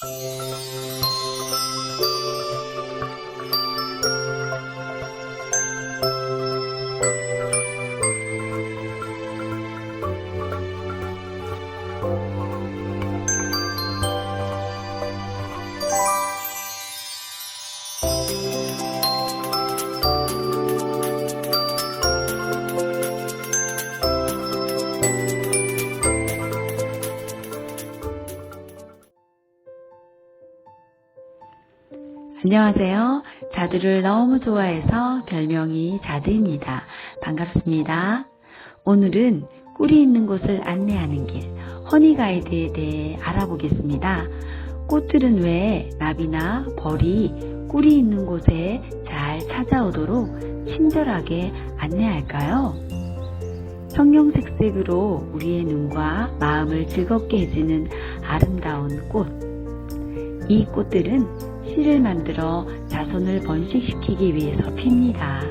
Bye. 안녕하세요. 자두를 너무 좋아해서 별명이 자두입니다. 반갑습니다. 오늘은 꿀이 있는 곳을 안내하는 길, 허니가이드에 대해 알아보겠습니다. 꽃들은 왜 나비나 벌이 꿀이 있는 곳에 잘 찾아오도록 친절하게 안내할까요? 성령색색으로 우리의 눈과 마음을 즐겁게 해주는 아름다운 꽃. 이 꽃들은 씨를 만들어 자손을 번식시키기 위해서 핍니다.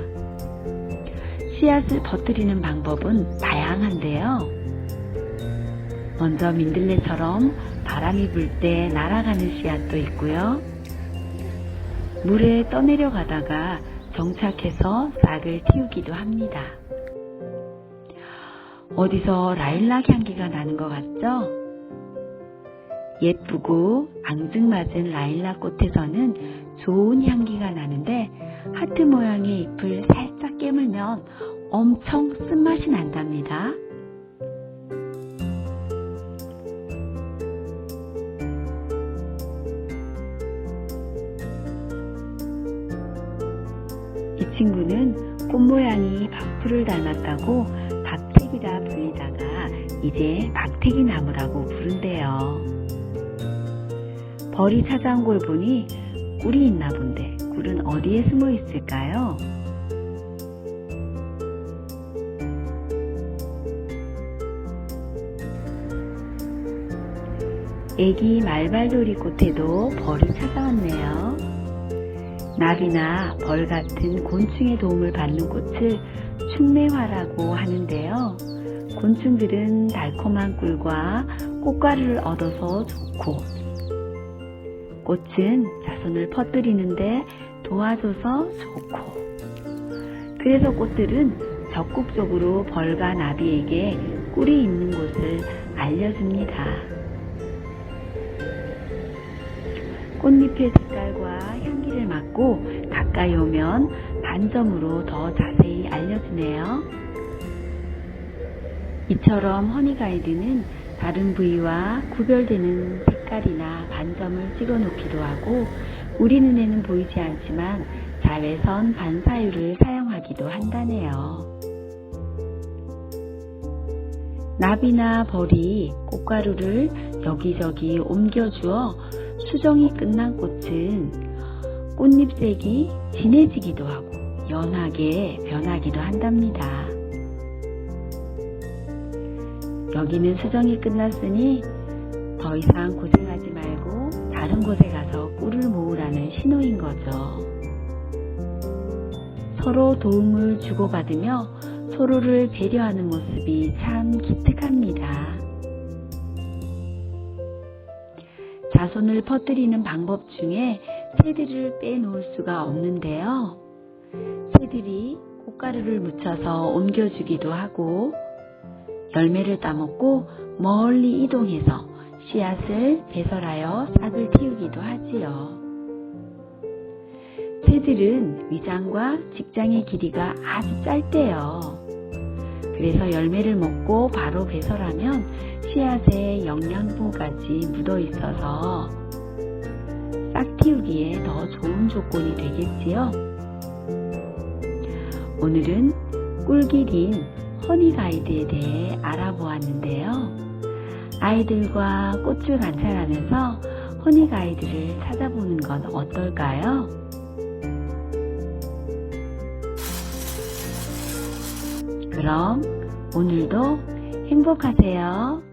씨앗을 퍼뜨리는 방법은 다양한데요. 먼저 민들레처럼 바람이 불 때 날아가는 씨앗도 있고요. 물에 떠내려 가다가 정착해서 싹을 틔우기도 합니다. 어디서 라일락 향기가 나는 것 같죠? 예쁘고 앙증맞은 라일락 꽃에서는 좋은 향기가 나는데 하트 모양의 잎을 살짝 깨물면 엄청 쓴맛이 난답니다. 이 친구는 꽃 모양이 박풀을 닮았다고 박택이라 불리다가 이제 박택이 나무라고 부른대요. 벌이 찾아온 걸 보니 꿀이 있나 본데 꿀은 어디에 숨어 있을까요? 애기 말발돌이 꽃에도 벌이 찾아왔네요. 나비나 벌 같은 곤충의 도움을 받는 꽃을 충매화라고 하는데요. 곤충들은 달콤한 꿀과 꽃가루를 얻어서 좋고 꽃은 자손을 퍼뜨리는데 도와줘서 좋고 그래서 꽃들은 적극적으로 벌과 나비에게 꿀이 있는 곳을 알려줍니다. 꽃잎의 색깔과 향기를 맡고 가까이 오면 반점으로 더 자세히 알려주네요. 이처럼 허니가이드는 다른 부위와 구별되는 색깔이나 반점을 찍어 놓기도 하고 우리 눈에는 보이지 않지만 자외선 반사율을 사용하기도 한다네요. 나비나 벌이 꽃가루를 여기저기 옮겨주어 수정이 끝난 꽃은 꽃잎색이 진해지기도 하고 연하게 변하기도 한답니다. 여기는 수정이 끝났으니 더 이상 고생하지 말고 다른 곳에 가서 꿀을 모으라는 신호인 거죠. 서로 도움을 주고받으며 서로를 배려하는 모습이 참 기특합니다. 자손을 퍼뜨리는 방법 중에 새들을 빼놓을 수가 없는데요. 새들이 꽃가루를 묻혀서 옮겨주기도 하고 열매를 따먹고 멀리 이동해서 씨앗을 배설하여 싹을 틔우기도 하지요. 새들은 위장과 직장의 길이가 아주 짧대요. 그래서 열매를 먹고 바로 배설하면 씨앗에 영양분까지 묻어 있어서 싹 틔우기에 더 좋은 조건이 되겠지요. 오늘은 꿀길인 허니가이드에 대해 알아보았는데요. 아이들과 꽃을 관찰하면서 허니 가이드를 찾아보는 건 어떨까요? 그럼 오늘도 행복하세요.